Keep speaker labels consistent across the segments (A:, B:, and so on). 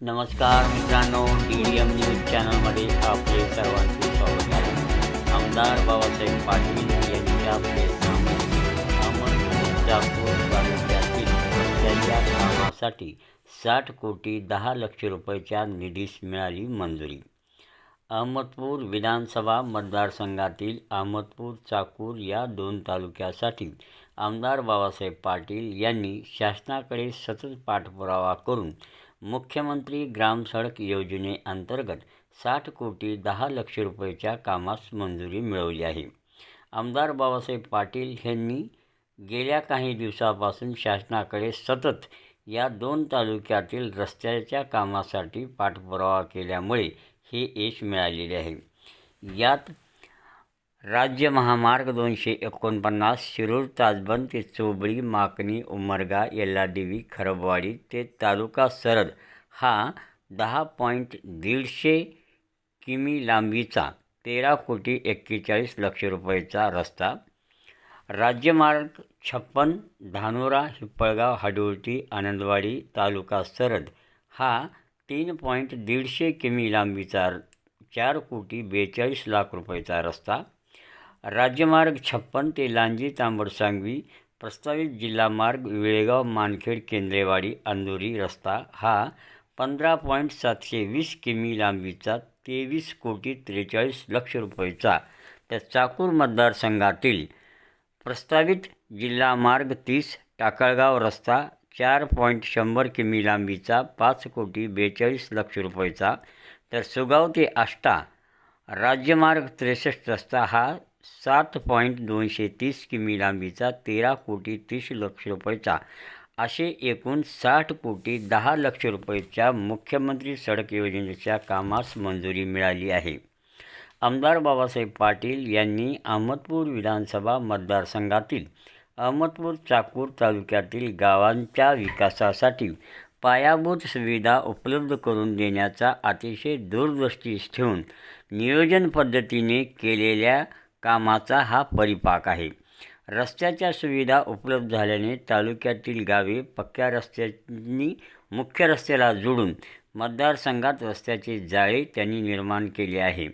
A: नमस्कार मित्रांनो D D M news चॅनलमध्ये आपले सर्वांचे स्वागत आहे. आमदार बाबासाहेब पाटील यांच्या अहमदपूर तालुक्यातील रस्त्याच्या कामासाठी साठ कोटी दहा लक्ष रुपयाच्या निधीस मिळाली मंजुरी. अहमदपूर विधानसभा मतदारसंघातील अहमदपूर चाकूर या दोन तालुक्यासाठी आमदार बाबासाहेब पाटील यांनी शासनाकडे सतत पाठपुरावा करून मुख्यमंत्री ग्रामसडक योजनेअंतर्गत साठ कोटी दहा लक्ष रुपयाच्या कामास मंजुरी मिळवली आहे. आमदार बाबासाहेब पाटील यांनी गेल्या काही दिवसापासून शासनाकडे सतत या दोन तालुक्यातील रस्त्याच्या कामासाठी पाठपुरावा केल्यामुळे हे यश मिळालेले आहे. यात राज्य महामार्ग दोनशे एकोणपन्नास शिरूर ताजबंद ते चोबळी माकणी उमरगा येल्लादेवी खरबवाडी ते तालुका सरद हा दहा पॉईंट दीडशे किमी लांबीचा तेरा कोटी एक्केचाळीस लक्ष रुपयाचा रस्ता. राज्यमार्ग छप्पन धानोरा हिप्पळगाव हाडुळटी आनंदवाडी तालुका सरद हा तीन पॉईंट दीडशे किमी लांबीचा चार कोटी बेचाळीस लाख रुपयाचा रस्ता. राज्यमार्ग छप्पन ते लांजी तांबडसांगवी प्रस्तावित जिल्हा मार्ग वेळेगाव मानखेड केंद्रेवाडी अंदुरी रस्ता हा पंधरा पॉईंट सातशे वीस किमी लांबीचा तेवीस कोटी त्रेचाळीस लक्ष रुपयेचा तर चाकूर मतदारसंघातील प्रस्तावित जिल्हा मार्ग तीस टाकळगाव रस्ता चार पॉईंट शंभर किमी लांबीचा पाच कोटी बेचाळीस लक्ष रुपयेचा. तर सुगाव ते आष्टा राज्यमार्ग त्रेसष्ट रस्ता हा सात पॉईंट दोनशे तीस किमी लांबीचा तेरा कोटी तीस लक्ष रुपयाचा असे एकूण साठ कोटी दहा लक्ष रुपयाच्या मुख्यमंत्री सडक योजनेच्या कामास मंजुरी मिळाली आहे. आमदार बाबासाहेब पाटील यांनी अहमदपूर विधानसभा मतदारसंघातील अहमदपूर चाकूर तालुक्यातील गावांच्या विकासासाठी पायाभूत सुविधा उपलब्ध करून देण्याचा अतिशय दूरदृष्टीस ठेवून नियोजन पद्धतीने केलेल्या कामाचा हा परिपाक आहे. रस्त्याच्या सुविधा उपलब्ध झाल्याने तालुक्यातील गावे पक्क्या रस्त्यांनी मुख्य रस्त्याला जोडून मतदारसंघात रस्त्याचे जाळे त्यांनी निर्माण केले आहे.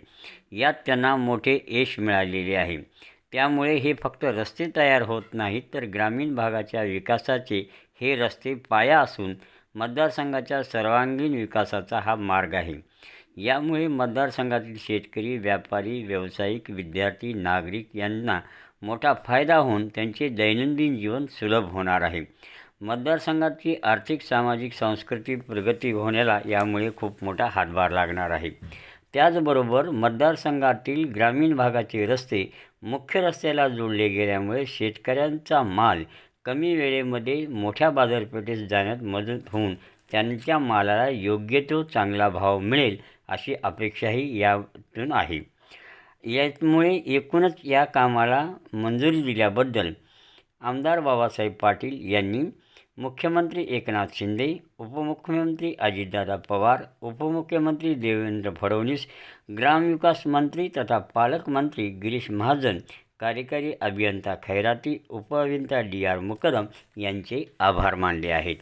A: यात त्यांना मोठे यश मिळालेले आहे. त्यामुळे हे फक्त रस्ते तयार होत नाहीत तर ग्रामीण भागाच्या विकासाचे हे रस्ते पाया असून मतदारसंघाच्या सर्वांगीण विकासाचा हा मार्ग आहे. यामुळे मतदारसंघातील शेतकरी व्यापारी व्यावसायिक विद्यार्थी नागरिक यांना मोठा फायदा होऊन त्यांचे दैनंदिन जीवन सुलभ होणार आहे. मतदारसंघाची आर्थिक सामाजिक सांस्कृतिक प्रगती होण्याला यामुळे खूप मोठा हातभार लागणार आहे. त्याचबरोबर मतदारसंघातील ग्रामीण भागाचे रस्ते मुख्य रस्त्याला जोडले गेल्यामुळे शेतकऱ्यांचा माल कमी वेळेमध्ये मोठ्या बाजारपेठेत जाण्यात मदत होऊन त्यांच्या मालाला योग्य तो चांगला भाव मिळेल अशी अपेक्षाही यातून आहे. यामुळे एकूणच या कामाला मंजुरी दिल्याबद्दल आमदार बाबासाहेब पाटील यांनी मुख्यमंत्री एकनाथ शिंदे उपमुख्यमंत्री अजितदादा पवार उपमुख्यमंत्री देवेंद्र फडणवीस ग्रामविकास मंत्री तथा पालकमंत्री गिरीश महाजन कार्यकारी अभियंता खैराती उपअभियंता डी आर मुकदम यांचे आभार मानले आहेत.